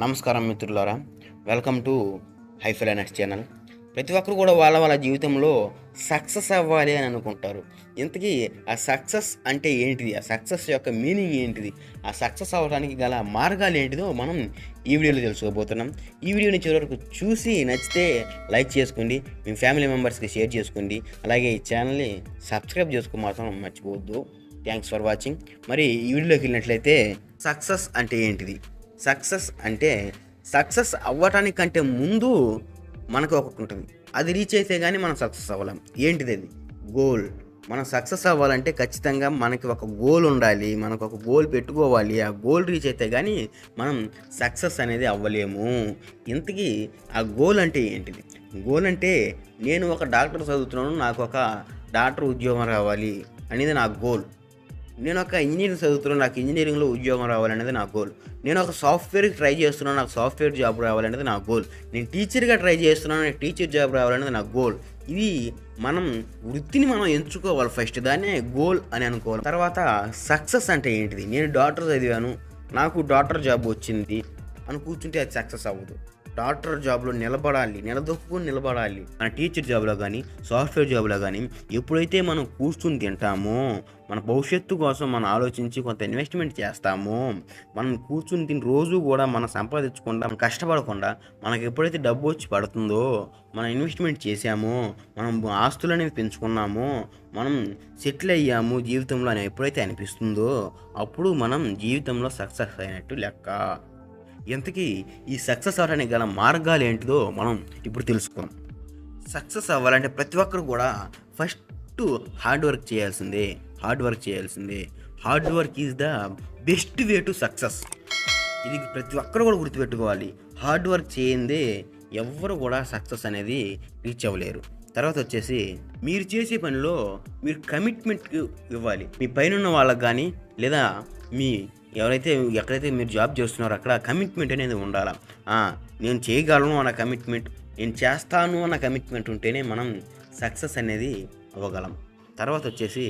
నమస్కారం మిత్రులారా. Welcome to హైఫెలైనక్స్ channel ప్రతి ఒక్కరు కూడా వాళ్ళ వాళ్ళ జీవితంలో సక్సెస్ అవ్వాలి అని అనుకుంటారు. ఇంతకీ ఆ సక్సెస్ అంటే ఏంటిది? ఆ సక్సెస్ యొక్క మీనింగ్ ఏంటిది? ఆ సక్సెస్ అవ్వడానికి గల మార్గాలు ఏంటిదో మనం ఈ వీడియోలో తెలుసుకోబోతున్నాం. ఈ వీడియోని చివరకు చూసి నచ్చితే లైక్ చేసుకోండి మీ ఫ్యామిలీ మెంబర్స్కి షేర్ చేసుకోండి అలాగే ఈ ఛానల్ని సబ్స్క్రైబ్ చేసుకో మాత్రం మర్చిపోవద్దు. థ్యాంక్స్ ఫర్ వాచింగ్ మరి ఈ వీడియోలోకి వెళ్ళినట్లయితే సక్సెస్ అంటే ఏంటిది? సక్సెస్ అంటే సక్సెస్ అవ్వటానికంటే ముందు మనకు ఒకటి ఉంటుంది. అది రీచ్ అయితే కానీ మనం సక్సెస్ అవ్వలేం. ఏంటిది అది? గోల్. మనం సక్సెస్ అవ్వాలంటే ఖచ్చితంగా మనకి ఒక గోల్ ఉండాలి. మనకు ఒక గోల్ పెట్టుకోవాలి. ఆ గోల్ రీచ్ అయితే కానీ మనం సక్సెస్ అనేది అవ్వలేము. ఇంతకీ ఆ గోల్ అంటే ఏంటిది? గోల్ అంటే నేను ఒక డాక్టర్ చదువుతున్నాను. నాకు ఒక డాక్టర్ ఉద్యోగం రావాలి. అనేది నా గోల్. నేను ఒక ఇంజనీరింగ్ చదువుతున్నాను నాకు ఇంజనీరింగ్లో ఉద్యోగం రావాలనేది నా గోల్. నేను ఒక సాఫ్ట్వేర్కి ట్రై చేస్తున్నాను నాకు సాఫ్ట్వేర్ జాబ్ రావాలనేది నా గోల్. నేను టీచర్గా ట్రై చేస్తున్నాను నాకు టీచర్ జాబ్ రావాలనేది నా గోల్. ఇది మనం వృత్తిని మనం ఎంచుకోవాలి ఫస్ట్ దాన్నే గోల్ అని అనుకోవాలి. తర్వాత సక్సెస్ అంటే ఏంటిది? నేను డాక్టర్ చదివాను నాకు డాక్టర్ జాబ్ వచ్చింది అని కూర్చుంటే అది సక్సెస్ అవ్వదు. డాక్టర్ జాబ్లో నిలబడాలి నిలదొక్కుని నిలబడాలి. మన టీచర్ జాబ్లో కానీ సాఫ్ట్వేర్ జాబ్లో కానీ ఎప్పుడైతే మనం కూర్చుని తింటామో మన భవిష్యత్తు కోసం మనం ఆలోచించి కొంత ఇన్వెస్ట్మెంట్ చేస్తామో మనం కూర్చుని తిని రోజు కూడా మనం సంపాదించకుండా మనం కష్టపడకుండా మనకు ఎప్పుడైతే డబ్బు వచ్చి పడుతుందో మనం ఇన్వెస్ట్మెంట్ చేసామో మనం ఆస్తులు అనేవి పెంచుకున్నామో మనం సెటిల్ అయ్యాము జీవితంలో అని ఎప్పుడైతే అనిపిస్తుందో అప్పుడు మనం జీవితంలో సక్సెస్ అయినట్టు లెక్క. ఇంతకీ ఈ సక్సెస్ అవడానికి గల మార్గాలు ఏంటిదో మనం ఇప్పుడు తెలుసుకుందాం. సక్సెస్ అవ్వాలంటే ప్రతి ఒక్కరు కూడా ఫస్ట్ హార్డ్ వర్క్ చేయాల్సిందే హార్డ్ వర్క్ చేయాల్సిందే. Hard work is the best way to success. ఇది ప్రతి ఒక్కరు కూడా గుర్తుపెట్టుకోవాలి. హార్డ్ వర్క్ చేయందే ఎవ్వరు కూడా సక్సెస్ అనేది రీచ్ అవ్వలేరు. తర్వాత వచ్చేసి మీరు చేసే పనిలో మీరు కమిట్మెంట్ ఇవ్వాలి. మీ పైన ఉన్న వాళ్ళకి కానీ లేదా మీ ఎవరైతే ఎక్కడైతే మీరు జాబ్ చేస్తున్నారో అక్కడ కమిట్మెంట్ అనేది ఉండాలి. నేను చేయగలను అన్న కమిట్మెంట్ నేను చేస్తాను అన్న కమిట్మెంట్ ఉంటేనే మనం సక్సెస్ అనేది అవ్వగలం. తర్వాత వచ్చేసి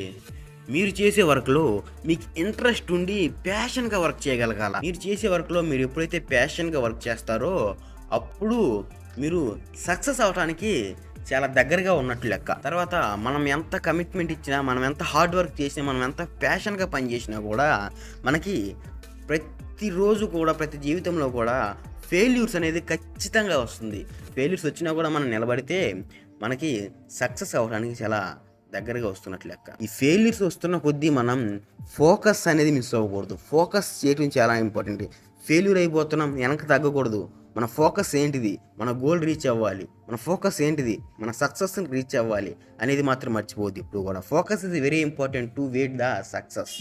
మీరు చేసే వర్క్లో మీకు ఇంట్రెస్ట్ ఉండి ప్యాషన్గా వర్క్ చేయగలగాల. మీరు చేసే వర్క్లో మీరు ఎప్పుడైతే ప్యాషన్గా వర్క్ చేస్తారో అప్పుడు మీరు సక్సెస్ అవడానికి చాలా దగ్గరగా ఉన్నట్లు లెక్క. తర్వాత మనం ఎంత కమిట్మెంట్ ఇచ్చినా మనం ఎంత హార్డ్ వర్క్ చేసినా మనం ఎంత ప్యాషన్గా పనిచేసినా కూడా మనకి ప్రతిరోజు కూడా ప్రతి జీవితంలో కూడా ఫెయిల్యూర్స్ అనేది ఖచ్చితంగా వస్తుంది. ఫెయిల్యూర్స్ వచ్చినా కూడా మనం నిలబడితే మనకి సక్సెస్ అవ్వడానికి చాలా దగ్గరగా వస్తున్నట్లు లెక్క. ఈ ఫెయిల్యూర్స్ వస్తున్న కొద్దీ మనం ఫోకస్ అనేది మిస్ అవ్వకూడదు. ఫోకస్ చేయడం చాలా ఇంపార్టెంట్ ఫెయిల్యూర్ అయిపోతున్నాం వెనక్కి తగ్గకూడదు. మన ఫోకస్ ఏంటిది? మన గోల్ రీచ్ అవ్వాలి. మన ఫోకస్ ఏంటిది? మన సక్సెస్ని రీచ్ అవ్వాలి అనేది మాత్రం మర్చిపోద్ది ఇప్పుడు కూడా ఫోకస్ ఇది very important to wait the success.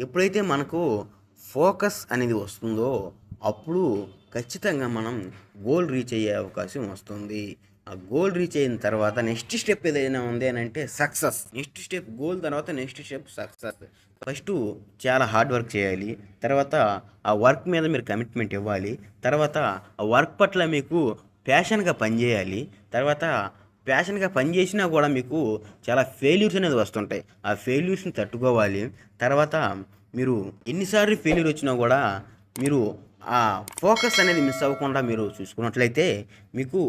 ఎప్పుడైతే మనకు ఫోకస్ అనేది వస్తుందో అప్పుడు ఖచ్చితంగా మనం గోల్ రీచ్ అయ్యే అవకాశం వస్తుంది. ఆ గోల్ రీచ్ అయిన తర్వాత నెక్స్ట్ స్టెప్ ఏదైనా ఉంది అని అంటే సక్సెస్ నెక్స్ట్ స్టెప్ గోల్ తర్వాత నెక్స్ట్ స్టెప్ సక్సెస్ ఫస్ట్ చాలా హార్డ్ వర్క్ చేయాలి. తర్వాత ఆ వర్క్ మీద మీరు కమిట్మెంట్ ఇవ్వాలి. తర్వాత ఆ వర్క్ పట్ల మీకు ప్యాషన్గా పనిచేయాలి. తర్వాత ప్యాషన్గా పనిచేసినా కూడా మీకు చాలా ఫెయిల్యూర్స్ అనేది వస్తుంటాయి. ఆ ఫెయిల్యూర్స్ని తట్టుకోవాలి. తర్వాత మీరు ఎన్నిసార్లు ఫెయిల్యూర్ వచ్చినా కూడా మీరు ఆ ఫోకస్ అనేది మిస్ అవ్వకుండా మీరు చూసుకున్నట్లయితే మీకు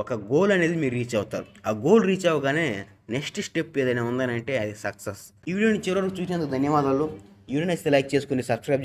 ఒక గోల్ అనేది మీరు రీచ్ అవుతారు. ఆ గోల్ రీచ్ అవ్వగానే నెక్స్ట్ స్టెప్ ఏదైనా ఉందని అంటే అది సక్సెస్ ఈ వీడియోని చివరికి చూసినందుకు ధన్యవాదాలు. ఈ వీడియోని నచ్చితే లైక్ చేసుకుని సబ్స్క్రైబ్